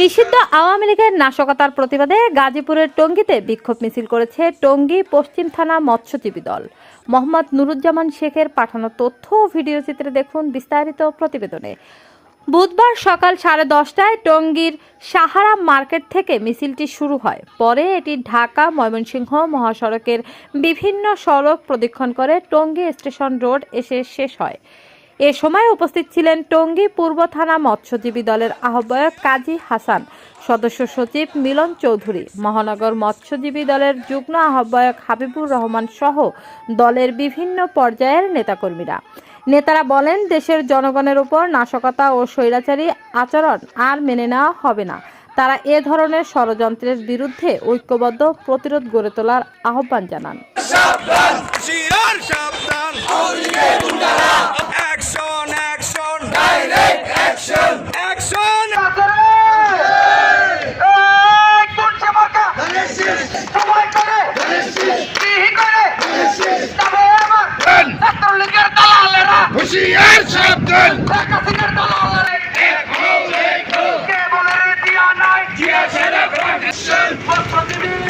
নিষিদ্ধ আওয়ামী লীগের নাশকতার প্রতিবাদে গাজীপুরের টঙ্গীতে বিক্ষোভ মিছিল করেছে টঙ্গী পশ্চিম থানা মৎস্যজীবী দল। মোহাম্মদ নুরুজ্জামান শেখের পাঠানো তথ্য ও ভিডিও চিত্রে দেখুন বিস্তারিত প্রতিবেদনে। বুধবার সকাল সাড়ে দশটায় টঙ্গীর সাহারা মার্কেট থেকে মিছিলটি শুরু হয়। পরে এটি ঢাকা, ময়মনসিংহ মহাসড়কের বিভিন্ন সড়ক প্রদক্ষিণ করে টঙ্গী স্টেশন রোড এসে শেষ হয়। এ সময় উপস্থিত ছিলেন টঙ্গী পূর্ব থানা মৎস্যজীবী দলের আহ্বায়ক কাজী হাসান, সদস্য সচিব মিলন চৌধুরী, মহানগর মৎস্যজীবী দলের যুগ্ম আহ্বায়ক হাবিবুর রহমান সহ দলের বিভিন্ন পর্যায়ের নেতাকর্মীরা। নেতারা বলেন, দেশের জনগণের উপর নাশকতা ও স্বৈরাচারী আচরণ আর মেনে নেওয়া হবে না। তারা এ ধরনের ষড়যন্ত্রের বিরুদ্ধে ঐক্যবদ্ধ প্রতিরোধ গড়ে তোলার আহ্বান জানান। Action!